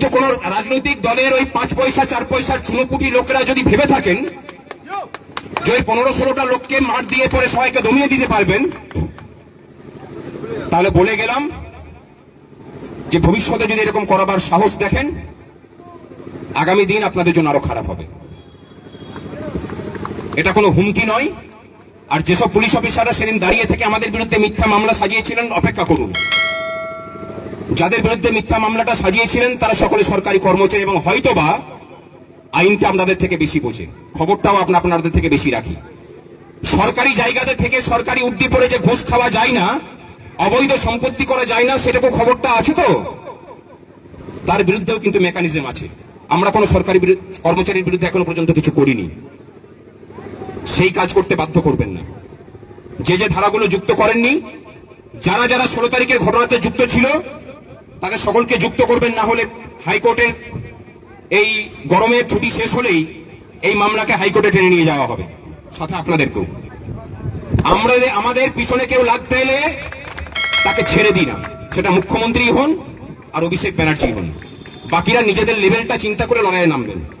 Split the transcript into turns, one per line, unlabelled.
কিন্তু কোন রাজনৈতিক দলের ওই পাঁচ পয়সা, চার পয়সার চুনোপুটি লোকেরা যদি ভেবে থাকেন যে ওই পনেরো ষোলোটা লোককে মার দিয়ে পরে সবাইকে দমিয়ে দিতে পারবেন, তাহলে বলে গেলাম যে ভবিষ্যতে যদি এরকম করাবার সাহস দেখেন, আগামী দিন আপনাদের জন্য আরও খারাপ হবে। এটা কোনো হুমকি নয়। আর যেসব পুলিশ অফিসাররা সেদিন দাঁড়িয়ে থেকে আমাদের বিরুদ্ধে মিথ্যা মামলা সাজিয়েছিলেন, অপেক্ষা করুন। যাদের বিরুদ্ধে মিথ্যা মামলাটা সাজিয়েছিলেন, তারা সকলে সরকারি কর্মচারী এবং হয়তোবা আইনটা আপনাদের থেকে বেশি বোঝে। খবরটাও আপনা আপনাদের থেকে বেশি রাখি। সরকারি জায়গাতে থেকে সরকারি উদ্দীপরে যে ঘুষ খাওয়া যায় না, অবৈধ সম্পত্তি করা যায় না, সেটুকু খবরটা আছে তো? তার বিরুদ্ধেও কিন্তু মেকানিজম আছে। আমরা কোনো সরকারি কর্মচারীর বিরুদ্ধে এখনও পর্যন্ত কিছু করিনি। সেই কাজ করতে বাধ্য করবেন না। যে যে ধারাগুলো যুক্ত করেননি, যারা যারা ষোলো তারিখের ঘটনাতে যুক্ত ছিল তাদের সকলকে যুক্ত করবেন না হলে হাইকোর্টে এই গরমের ছুটি শেষ হলেই এই মামলাকে হাইকোর্টে টেনে নিয়ে যাওয়া হবে। সাথে আপনাদেরকেও। আমরা আমাদের পিছনে কেউ লাগতে এলে তাকে ছেড়ে দিই না। সেটা মুখ্যমন্ত্রী হন আর অভিষেক ব্যানার্জি হন। বাকিরা নিজেদের লেভেলটা চিন্তা করে লড়াইয়ে নামবেন।